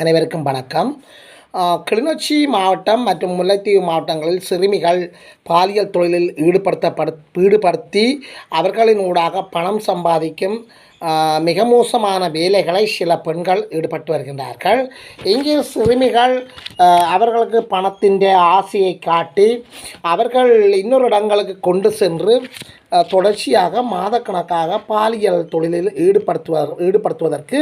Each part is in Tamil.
அனைவருக்கும் வணக்கம். கிளிநொச்சி மாவட்டம் மற்றும் முல்லைத்தீவு மாவட்டங்களில் சிறுமிகள் பாலியல் தொழிலில் ஈடுபடுத்தப்படு ஈடுபடுத்தி அவர்களின் ஊடாக பணம் சம்பாதிக்கும் மிக மோசமான வேலைகளை சில பெண்கள் ஈடுபட்டு வருகின்றார்கள். இங்கே சிறுமிகள் அவர்களுக்கு பணத்தின் ஆசையை காட்டி அவர்கள் இன்னொரு இடங்களுக்கு கொண்டு சென்று தொடர்ச்சியாக மாதக்கணக்காக பாலியல் தொழிலில் ஈடுபடுத்துவ ஈடுபடுத்துவதற்கு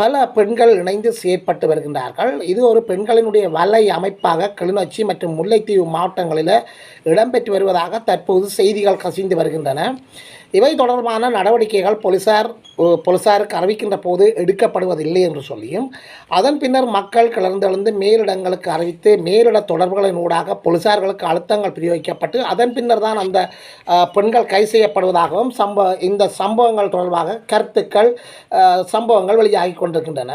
பல பெண்கள் இணைந்து செயற்பட்டு வருகின்றார்கள். இது ஒரு பெண்களினுடைய வலை அமைப்பாக கிளிநொச்சி மற்றும் முல்லைத்தீவு மாவட்டங்களில் இடம்பெற்று வருவதாக தற்போது செய்திகள் கசிந்து வருகின்றன. இவை தொடர்பான நடவடிக்கைகள் போலீசார் போலீசாருக்கு அறிவிக்கின்ற போது எடுக்கப்படுவதில்லை என்று சொல்லியும் அதன் பின்னர் மக்கள் கிளர்ந்தெழுந்து மேலிடங்களுக்கு அறிவித்து மேலிட தொடர்புகளின் ஊடாக போலீசார்களுக்கு அழுத்தங்கள் பிரயோகிக்கப்பட்டு அதன் பின்னர் தான் அந்த பெண்கள் கை செய்யப்படுவதாகவும் சம்ப இந்த சம்பவங்கள் தொடர்பாக கருத்துக்கள் சம்பவங்கள் வெளியாகி கொண்டிருக்கின்றன.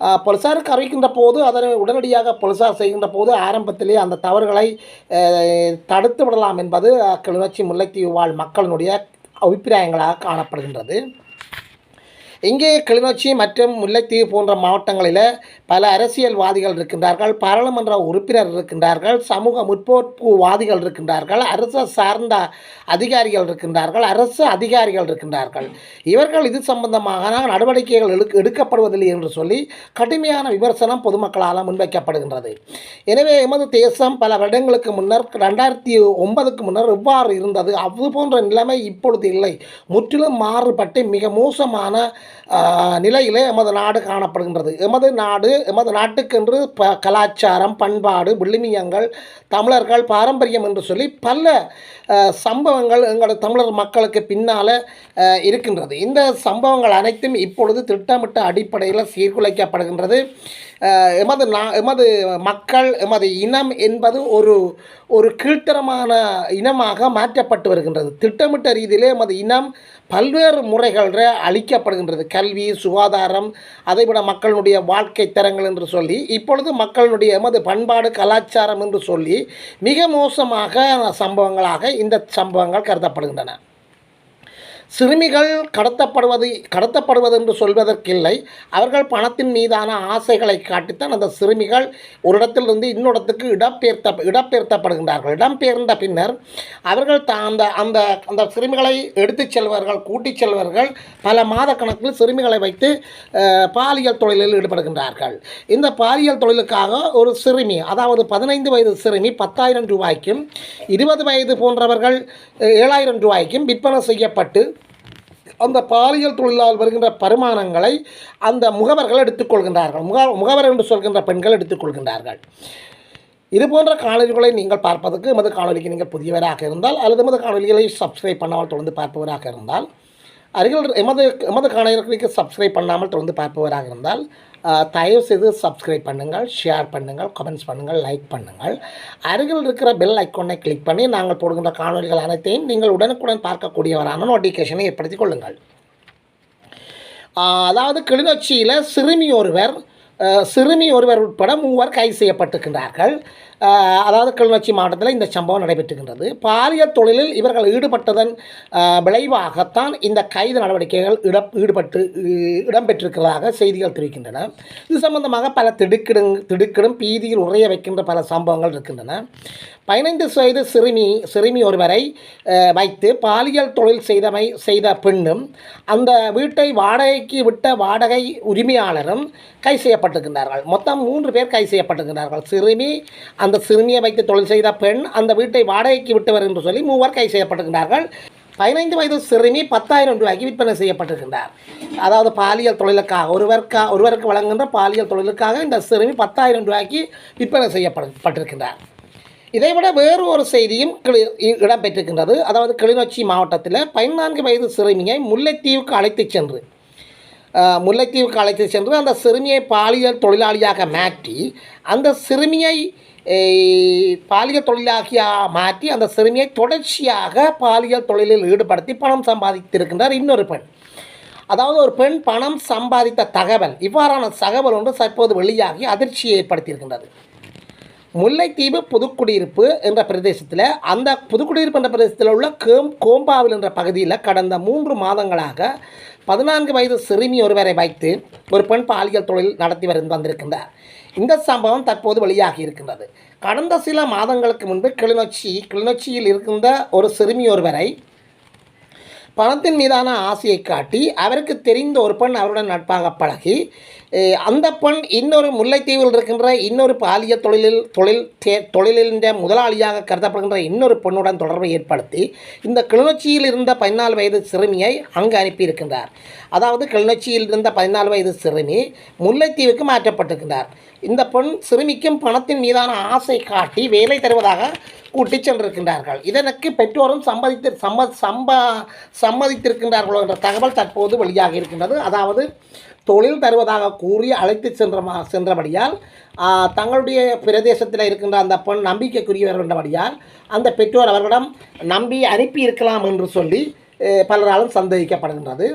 அஹ், போலீசாருக்கு அறிவிக்கின்ற போது அதனை உடனடியாக போலீசார் செய்கின்ற போது ஆரம்பத்திலே அந்த தவறுகளை தடுத்து விடலாம் என்பது கிளிநொச்சி முல்லைத்தீவு வாழ் மக்களினுடைய அபிப்பிராயங்களாக காணப்படுகின்றது. இங்கே கிளிநொச்சி மற்றும் முல்லைத்தீவு போன்ற மாவட்டங்களில் பல அரசியல்வாதிகள் இருக்கின்றார்கள் பாராளுமன்ற உறுப்பினர் இருக்கின்றார்கள் சமூக முற்போக்குவாதிகள் இருக்கின்றார்கள் அரசு சார்ந்த அதிகாரிகள் இருக்கின்றார்கள் அரசு அதிகாரிகள் இருக்கின்றார்கள். இவர்கள் இது சம்பந்தமாக நடவடிக்கைகள் எடுக்க எடுக்கப்படுவதில்லை என்று சொல்லி கடுமையான விமர்சனம் பொதுமக்களால் முன்வைக்கப்படுகின்றது. எனவே எமது தேசம் பல வருடங்களுக்கு முன்னர் ரெண்டாயிரத்தி ஒன்பதுக்கு முன்னர் எவ்வாறு இருந்தது? அது போன்ற நிலைமை இப்பொழுது இல்லை. முற்றிலும் மாறுபட்டு மிக மோசமான நிலையிலே எமது நாடு காணப்படுகின்றது. எமது நாடு எமது நாட்டுக்கென்று ப கலாச்சாரம் பண்பாடு விழுமியங்கள் தமிழர்கள் பாரம்பரியம் என்று சொல்லி பல சம்பவங்கள் எங்களது தமிழர் மக்களுக்கு பின்னால் இருக்கின்றது. இந்த சம்பவங்கள் அனைத்தும் இப்பொழுது திட்டமிட்ட அடிப்படையில் சீர்குலைக்கப்படுகின்றது. எமது நா எமது மக்கள் எமது இனம் என்பது ஒரு ஒரு கீழ்த்தரமான இனமாக மாற்றப்பட்டு வருகின்றது. திட்டமிட்ட ரீதியிலே எமது இனம் பல்வேறு முறைகளில் அளிக்கப்படுகின்றது கல்வி சுகாதாரம் அதைவிட மக்களுடைய வாழ்க்கை தரங்கள் என்று சொல்லி இப்பொழுது மக்களுடைய எமது பண்பாடு கலாச்சாரம் என்று சொல்லி மிக மோசமாக சம்பவங்களாக இந்த சம்பவங்கள் கருதப்படுகின்றன. சிறுமிகள் கடத்தப்படுவது கடத்தப்படுவது என்று சொல்வதற்கில்லை. அவர்கள் பணத்தின் மீதான ஆசைகளை காட்டித்தான் அந்த சிறுமிகள் ஒரு இடத்திலிருந்து இன்னொரு இடத்துக்கு இடம்பெயர்த்த இடம்பெயர்த்தப்படுகின்றார்கள். இடம்பெயர்ந்த பின்னர் அவர்கள் த அந்த அந்த அந்த சிறுமிகளை எடுத்துச் செல்வர்கள் கூட்டிச் செல்வர்கள் பல மாத கணக்கில் சிறுமிகளை வைத்து பாலியல் தொழிலில் ஈடுபடுகின்றார்கள். இந்த பாலியல் தொழிலுக்காக ஒரு சிறுமி அதாவது பதினைந்து வயது சிறுமி பத்தாயிரம் ரூபாய்க்கும் இருபது வயது போன்றவர்கள் ஏழாயிரம் ரூபாய்க்கும் விற்பனை செய்யப்பட்டு அந்த பாலியல் தொழிலால் வருகின்ற பரிமாணங்களை அந்த முகவர்கள் எடுத்துக்கொள்கின்றார்கள். முக முகவர் என்று சொல்கின்ற பெண்கள் எடுத்துக்கொள்கின்றார்கள். இது போன்ற காணொலிகளை நீங்கள் பார்ப்பதற்கு எமது காணொலிக்கு நீங்கள் புதியவராக இருந்தால் அல்லது எமது காணொலிகளை சப்ஸ்கிரைப் பண்ணாமல் தொடர்ந்து பார்ப்பவராக இருந்தால் அருகில் எமது எமது காணொலிக்கு சப்ஸ்கிரைப் பண்ணாமல் தொடர்ந்து பார்ப்பவராக இருந்தால் தயவுசெய்து தயவு செய்து சப்ஸ்கிரைப் பண்ணுங்கள் ஷேர் பண்ணுங்கள் கமெண்ட்ஸ் பண்ணுங்கள் லைக் பண்ணுங்கள். அருகில் இருக்கிற பெல் ஐக்கோனை கிளிக் பண்ணி நாங்கள் போடுகின்ற காணொலிகள் அனைத்தையும் நீங்கள் உடனுக்குடன் பார்க்கக்கூடியவரான நோட்டிஃபிகேஷனை ஏற்படுத்திக் கொள்ளுங்கள். அதாவது கிளிநொச்சியில் சிறுமி ஒருவர் சிறுமி ஒருவர் உட்பட மூவர் கைது செய்யப்பட்டிருக்கின்றார்கள். அதாவது கிளிநொச்சி மாவட்டத்தில் இந்த சம்பவம் நடைபெற்றுகின்றது. பாலியல் தொழிலில் இவர்கள் ஈடுபட்டதன் விளைவாகத்தான் இந்த கைது நடவடிக்கைகள் இட ஈடுபட்டு இடம்பெற்றிருக்கிறதாக செய்திகள் தெரிவிக்கின்றன. இது சம்பந்தமாக பல திடுக்கிடும் திடுக்கிடும் பீதியில் உறைய வைக்கின்ற பல சம்பவங்கள் இருக்கின்றன. பதினைந்து வயது சிறுமி சிறுமி ஒருவரை வைத்து பாலியல் தொழில் செய்தமை செய்த பெண்ணும் அந்த வீட்டை வாடகைக்கு விட்ட வாடகை உரிமையாளரும் கை செய்யப்பட்டிருக்கின்றார்கள். மொத்தம் மூன்று பேர் கை செய்யப்பட்டிருக்கிறார்கள் சிறுமி அந்த சிறுமியை வைத்து தொழில் செய்த பெண் அந்த வீட்டை வாடகைக்கு விட்டவர் என்று சொல்லி மூவர் கைது செய்யப்பட்டிருக்கிறார்கள். பதினைந்து வயது சிறுமி பத்தாயிரம் ரூபாய்க்கு விற்பனை செய்யப்பட்டிருக்கின்றார். அதாவது பாலியல் தொழிலுக்காக ஒருவருக்கா ஒருவருக்கு வழங்குகின்ற பாலியல் தொழிலுக்காக இந்த சிறுமி பத்தாயிரம் ரூபாய்க்கு விற்பனை செய்யப்பட்டிருக்கின்றார். இதைவிட வேறு ஒரு செய்தியும் கிளி இடம்பெற்றிருக்கின்றது. அதாவது கிளிநொச்சி மாவட்டத்தில் பதினான்கு வயது சிறுமியை முல்லைத்தீவுக்கு அழைத்து சென்று முல்லைத்தீவுக்கு அழைத்து சென்று அந்த சிறுமியை பாலியல் தொழிலாளியாக மாற்றி அந்த சிறுமியை பாலியல் தொழிலாளியாக மாற்றி அந்த சிறுமியை தொடர்ச்சியாக பாலியல் தொழிலில் ஈடுபடுத்தி பணம் சம்பாதித்திருக்கின்றார் இன்னொரு பெண். அதாவது ஒரு பெண் பணம் சம்பாதித்த தகவல் இவ்வாறான தகவல் ஒன்று தற்போது வெளியாகி அதிர்ச்சியை ஏற்படுத்தியிருக்கின்றது. முல்லைத்தீவு புதுக்குடியிருப்பு என்ற பிரதேசத்தில் அந்த புதுக்குடியிருப்பு என்ற பிரதேசத்தில் உள்ள கேம் கோம்பாவில் என்ற பகுதியில் கடந்த மூன்று மாதங்களாக பதினான்கு வயது சிறுமி ஒருவரை வைத்து ஒரு பெண் பாலியல் தொழில் நடத்தி வந்து வந்திருக்கின்றார். இந்த சம்பவம் தற்போது வெளியாகி இருக்கின்றது. கடந்த சில மாதங்களுக்கு முன்பு கிளிநொச்சி கிளிநொச்சியில் இருக்கின்ற ஒரு சிறுமி ஒருவரை பணத்தின் மீதான ஆசையை காட்டி அவருக்கு தெரிந்த ஒரு பெண் அவருடன் நட்பாக பழகி அந்த பெண் இன்னொரு முல்லைத்தீவில் இருக்கின்ற இன்னொரு பாலிய தொழிலில் தொழில் தே தொழிலின்ற முதலாளியாக கருதப்படுகின்ற இன்னொரு பெண்ணுடன் தொடர்பை ஏற்படுத்தி இந்த கிளிநொச்சியில் இருந்த பதினாலு வயது சிறுமியை அங்கு அனுப்பியிருக்கின்றார். அதாவது கிளிநொச்சியில் இருந்த பதினாலு வயது சிறுமி முல்லைத்தீவுக்கு மாற்றப்பட்டிருக்கின்றார். இந்த பெண் சிறுமிக்கும் பணத்தின் மீதான ஆசை காட்டி வேலை தருவதாக கூட்டிச் சென்றிருக்கின்றார்கள். இதற்கு பெற்றோரும் சம்மதித்து சம்ம சம்ப சம்மதித்திருக்கின்றார்களோ என்ற தகவல் தற்போது வெளியாக இருக்கின்றது. அதாவது தொழில் தருவதாக கூறி அழைத்து சென்ற சென்றபடியால் தங்களுடைய பிரதேசத்தில் இருக்கின்ற அந்த பெண் நம்பிக்கைக்குரியவர் என்றபடியால் அந்த பெற்றோர் அவர்களிடம் நம்பி அனுப்பி இருக்கலாம் என்று சொல்லி பலராலும் சந்தேகிக்கப்படுகின்றது.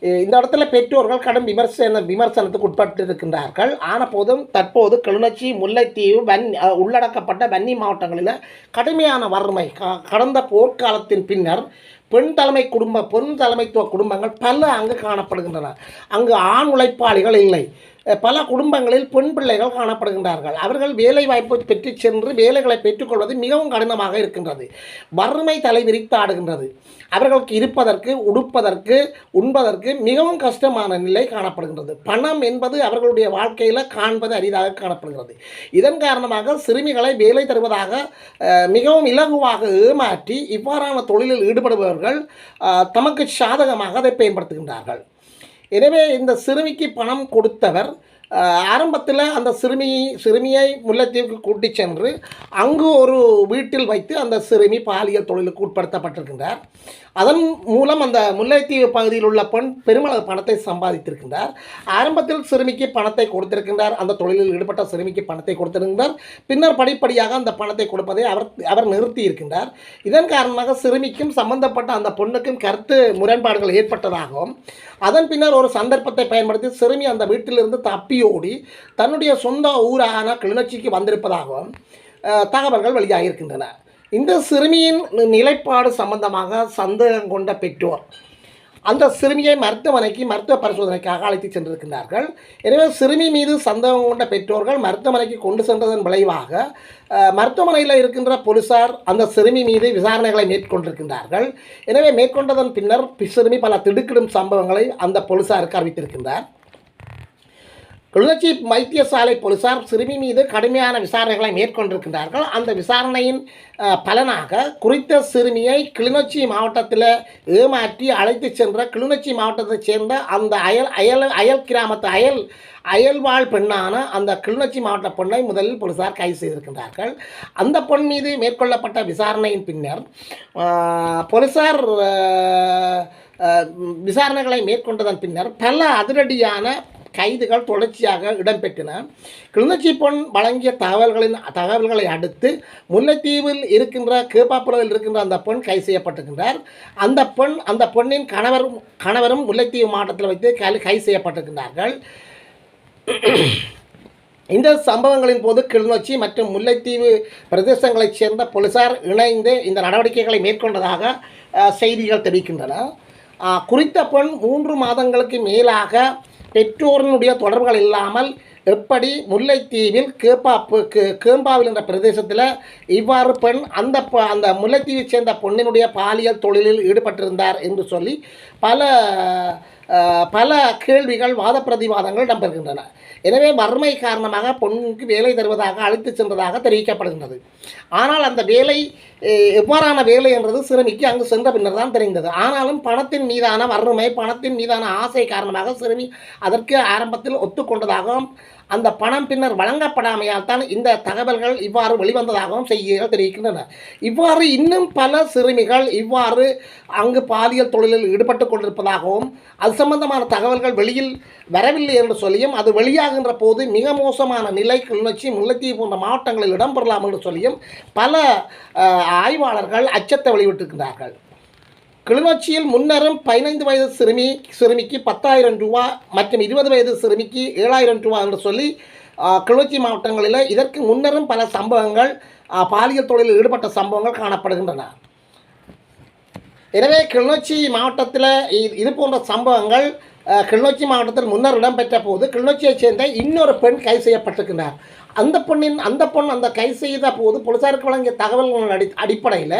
இந்த இடத்துல பெற்றோர்கள் கடும் விமர்சன விமர்சனத்துக்கு உட்பட்டு இருக்கின்றார்கள் ஆன போதும் தற்போது கிளிநொச்சி முல்லைத்தீவு வன் உள்ளடக்கப்பட்ட வன்னி மாவட்டங்களில் கடுமையான வறுமை. க- கடந்த போர்க்காலத்தின் பின்னர் பெண் தலைமை குடும்ப பெண் தலைமைத்துவ குடும்பங்கள் பல அங்கு காணப்படுகின்றன. அங்கு ஆண் உழைப்பாளிகள் இல்லை. பல குடும்பங்களில் பெண் பிள்ளைகள் காணப்படுகின்றார்கள். அவர்கள் வேலை வாய்ப்பு பெற்று சென்று வேலைகளை பெற்றுக்கொள்வது மிகவும் கடினமாக இருக்கின்றது. வறுமை தலை விரித்து ஆடுகின்றது. அவர்களுக்கு இருப்பதற்கு உடுப்பதற்கு உண்பதற்கு மிகவும் கஷ்டமான நிலை காணப்படுகின்றது. பணம் என்பது அவர்களுடைய வாழ்க்கையில் காண்பது அரிதாக காணப்படுகிறது. இதன் காரணமாக சிறுமிகளை வேலை தருவதாக மிகவும் இலகுவாக ஏமாற்றி இவ்வாறான தொழிலில் ஈடுபடுபவர்கள் தமக்கு சாதகமாக அதை பயன்படுத்துகின்றார்கள். எனவே இந்த சிறுமிக்கு பணம் கொடுத்தவர் ஆரம்பத்தில் அந்த சிறுமி சிறுமியை முல்லைத்தீவுக்கு கூட்டி சென்று அங்கு ஒரு வீட்டில் வைத்து அந்த சிறுமி பாலியல் தொழிலுக்கு உட்படுத்தப்பட்டிருக்கின்றார். அதன் மூலம் அந்த முல்லைத்தீவு பகுதியில் உள்ள பெண் பெருமளவு பணத்தை சம்பாதித்திருக்கின்றார். ஆரம்பத்தில் சிறுமிக்கு பணத்தை கொடுத்திருக்கின்றார். அந்த தொழிலில் ஈடுபட்ட சிறுமிக்கு பணத்தை கொடுத்திருக்கின்றார். பின்னர் படிப்படியாக அந்த பணத்தை கொடுப்பதை அவர் அவர் நிறுத்தி இருக்கின்றார் இதன் காரணமாக சிறுமிக்கும் சம்பந்தப்பட்ட அந்த பொண்ணுக்கும் கருத்து முரண்பாடுகள் ஏற்பட்டதாகவும் அதன் பின்னர் ஒரு சந்தர்ப்பத்தை பயன்படுத்தி சிறுமி அந்த வீட்டிலிருந்து தப்பி தப்பியோடி தன்னுடைய சொந்த ஊரான கிளிநொச்சிக்கு வந்திருப்பதாகவும் தகவல்கள் வெளியாகியிருக்கின்றன. இந்த சிறுமியின் நிலைப்பாடு சம்பந்தமாக சந்தேகம் கொண்ட பெற்றோர் அந்த சிறுமியை மருத்துவமனைக்கு மருத்துவ பரிசோதனைக்காக அழைத்து சென்றிருக்கின்றார்கள். எனவே சிறுமி மீது சந்தேகம் கொண்ட பெற்றோர்கள் மருத்துவமனைக்கு கொண்டு சென்றதன் விளைவாக மருத்துவமனையில் இருக்கின்ற போலீசார் அந்த சிறுமி மீது விசாரணைகளை மேற்கொண்டிருக்கின்றார்கள். எனவே மேற்கொண்டதன் பின்னர் சிறுமி பல திடுக்கிடும் சம்பவங்களை அந்த போலீசாருக்கு அறிவித்திருக்கின்றார். கிளிநொச்சி வைத்தியசாலை போலீசார் சிறுமி மீது கடுமையான விசாரணைகளை மேற்கொண்டிருக்கின்றார்கள். அந்த விசாரணையின் பலனாக குறித்த சிறுமியை கிளிநொச்சி மாவட்டத்தில் ஏமாற்றி அழைத்து சென்ற கிளிநொச்சி மாவட்டத்தைச் சேர்ந்த அந்த அயல் அயல் அயல் கிராமத்து அயல் அயல்வாழ் பெண்ணான அந்த கிளிநொச்சி மாவட்ட பெண்ணை முதலில் போலீசார் கைது செய்திருக்கின்றார்கள். அந்த பெண் மீது மேற்கொள்ளப்பட்ட விசாரணையின் பின்னர் போலீசார் விசாரணைகளை மேற்கொண்டதன் பின்னர் பல அதிரடியான கைதுகள் தொடர்ச்சியாக இடம்பெற்றன. கிளிநொச்சி பொன் வழங்கிய தகவல்களின் தகவல்களை அடுத்து முல்லைத்தீவில் இருக்கின்ற கேப்பாப்புலவில் இருக்கின்ற அந்த பெண் கைது செய்யப்பட்டிருக்கின்றார். அந்த பெண் அந்த பெண்ணின் கணவரும் கணவரும் முல்லைத்தீவு மாவட்டத்தில் வைத்து கை- கைது செய்யப்பட்டிருக்கின்றார்கள். இந்த சம்பவங்களின் போது கிளிநொச்சி மற்றும் முல்லைத்தீவு பிரதேசங்களைச் சேர்ந்த போலீசார் இணைந்து இந்த நடவடிக்கைகளை மேற்கொண்டதாக செய்திகள் தெரிவிக்கின்றன. குறித்த பெண் மூன்று மாதங்களுக்கு மேலாக பெற்றோரினுடைய தொடர்புகள் இல்லாமல் எப்படி முல்லைத்தீவில் கேப்பாப்பு கே கேம்பாவில் என்ற பிரதேசத்தில் இவ்வாறு பெண் அந்த ப- அந்த முல்லைத்தீவைச் சேர்ந்த பெண்ணினுடைய பாலியல் தொழிலில் ஈடுபட்டிருந்தார் என்று சொல்லி பல பல கேள்விகள் வாத பிரதிவாதங்கள் இடம்பெறுகின்றன. எனவே வறுமை காரணமாக பொண்ணுக்கு வேலை தருவதாக அழைத்து சென்றதாக தெரிவிக்கப்படுகின்றது. ஆனால் அந்த வேலை எவ்வாறான வேலை என்றது சிறுமிக்கு அங்கு சென்ற பின்னர் தான் தெரிந்தது. ஆனாலும் பணத்தின் மீதான வறுமை பணத்தின் மீதான ஆசை காரணமாக சிறுமி அதற்கு ஆரம்பத்தில் ஒத்துக்கொண்டதாகவும் அந்த பணம் பின்னர் வழங்கப்படாமையால் தான் இந்த தகவல்கள் இவ்வாறு வெளிவந்ததாகவும் செய்திகள் தெரிவிக்கின்றன. இவ்வாறு இன்னும் பல சிறுமிகள் இவ்வாறு அங்கு பாலியல் தொழிலில் ஈடுபட்டு கொண்டிருப்பதாகவும் அது சம்பந்தமான தகவல்கள் வெளியில் வரவில்லை என்று சொல்லியும் அது வெளியாகின்ற போது மிக மோசமான நிலை கிளிநொச்சி முல்லைத்தீவு போன்ற மாவட்டங்களில் இடம்பெறலாம் என்று சொல்லியும் பல ஆய்வாளர்கள் அச்சத்தை வெளியிட்டிருக்கிறார்கள் கிளிநொச்சியில் முன்னரும் பதினைந்து வயது சிறுமி சிறுமிக்கு பத்தாயிரம் ரூபா மற்றும் இருபது வயது சிறுமிக்கு ஏழாயிரம் ரூபா என்று சொல்லி கிளிநொச்சி மாவட்டங்களில் இதற்கு முன்னரும் பல சம்பவங்கள் பாலியல் தொழிலில் ஈடுபட்ட சம்பவங்கள் காணப்படுகின்றன. எனவே கிளிநொச்சி மாவட்டத்தில் இது போன்ற சம்பவங்கள் கிளிநொச்சி மாவட்டத்தில் முன்னர் இடம்பெற்ற போது கிளிநொச்சியைச் சேர்ந்த இன்னொரு பெண் கைது செய்யப்பட்டிருக்கிறார் அந்த பெண்ணின் அந்த பெண் அந்த கைது செய்த போது போலீசாருக்கு வழங்கிய தகவல்களின் அடி அடிப்படையில்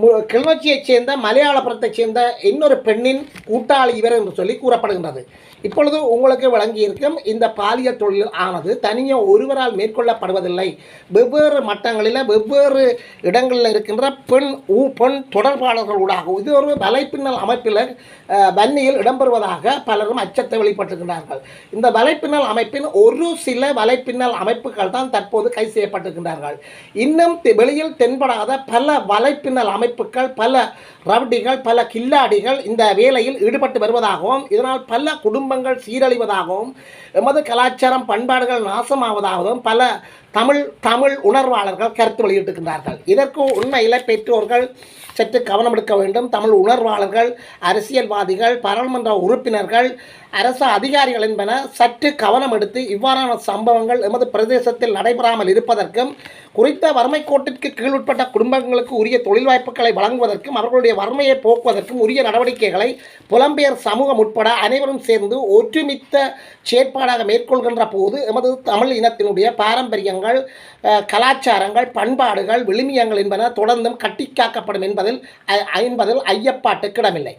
மு- கிளிநொச்சியைச் சேர்ந்த மலையாளபுரத்தைச் சேர்ந்த இன்னொரு பெண்ணின் கூட்டாளி இவர் என்று சொல்லி கூறப்படுகின்றது. இப்பொழுது உங்களுக்கு வழங்கியிருக்கும் இந்த பாலியல் தொழில் ஆனது தனியாக ஒருவரால் மேற்கொள்ளப்படுவதில்லை. வெவ்வேறு மட்டங்களில் வெவ்வேறு இடங்களில் இருக்கின்ற பெண் ஊ பெண் தொடர்பாளர்களூடாக இது ஒரு வலைப்பின்னல் அமைப்பில் வன்னியில் இடம்பெறுவதாக பலரும் அச்சத்தை வெளிப்பட்டிருக்கிறார்கள் இந்த வலைப்பின்னல் அமைப்பின் ஒரு சில வலைப்பின்னல் அமைப்புகள் தான் தற்போது கைது செய்யப்பட்டிருக்கின்றார்கள். இன்னும் தெ- வெளியில் தென்படாத பல வலைப்பின்னல் அமைப்புகள் பல ரவுடிகள் பல கில்லாடிகள் இந்த வேலையில் ஈடுபட்டு வருவதாகவும் இதனால் பல குடும்பங்கள் சீரழிவதாகவும் எமது கலாச்சாரம் பண்பாடுகள் நாசமாவதாகவும் பல தமிழ் தமிழ் உணர்வாளர்கள் கருத்து வெளியிட்டிருக்கின்றார்கள். இதற்கு உண்மையில் பெற்றோர்கள் சற்று கவனம் எடுக்க வேண்டும். தமிழ் உணர்வாளர்கள் அரசியல்வாதிகள் பாராளுமன்ற உறுப்பினர்கள் அரசு அதிகாரிகள் என்பன சற்று கவனம் எடுத்து இவ்வாறான சம்பவங்கள் எமது பிரதேசத்தில் நடைபெறாமல் இருப்பதற்கும் குறித்த வறுமை கோட்டிற்கு கீழ் உட்பட்ட குடும்பங்களுக்கு உரிய தொழில் வாய்ப்புகளை வழங்குவதற்கும் அவர்களுடைய வறுமையை போக்குவதற்கும் உரிய நடவடிக்கைகளை புலம்பெயர் சமூகம் உட்பட அனைவரும் சேர்ந்து ஒற்றுமித்த செயற்பாடாக மேற்கொள்கின்ற போது எமது தமிழ் இனத்தினுடைய பாரம்பரியங்கள் கலாச்சாரங்கள் பண்பாடுகள் விழுமியங்கள் என்பன தொடர்ந்தும் கட்டிக்காக்கப்படும் என்பதில் அ- என்பதில் ஐயப்பாட்டுக்கிடமில்லை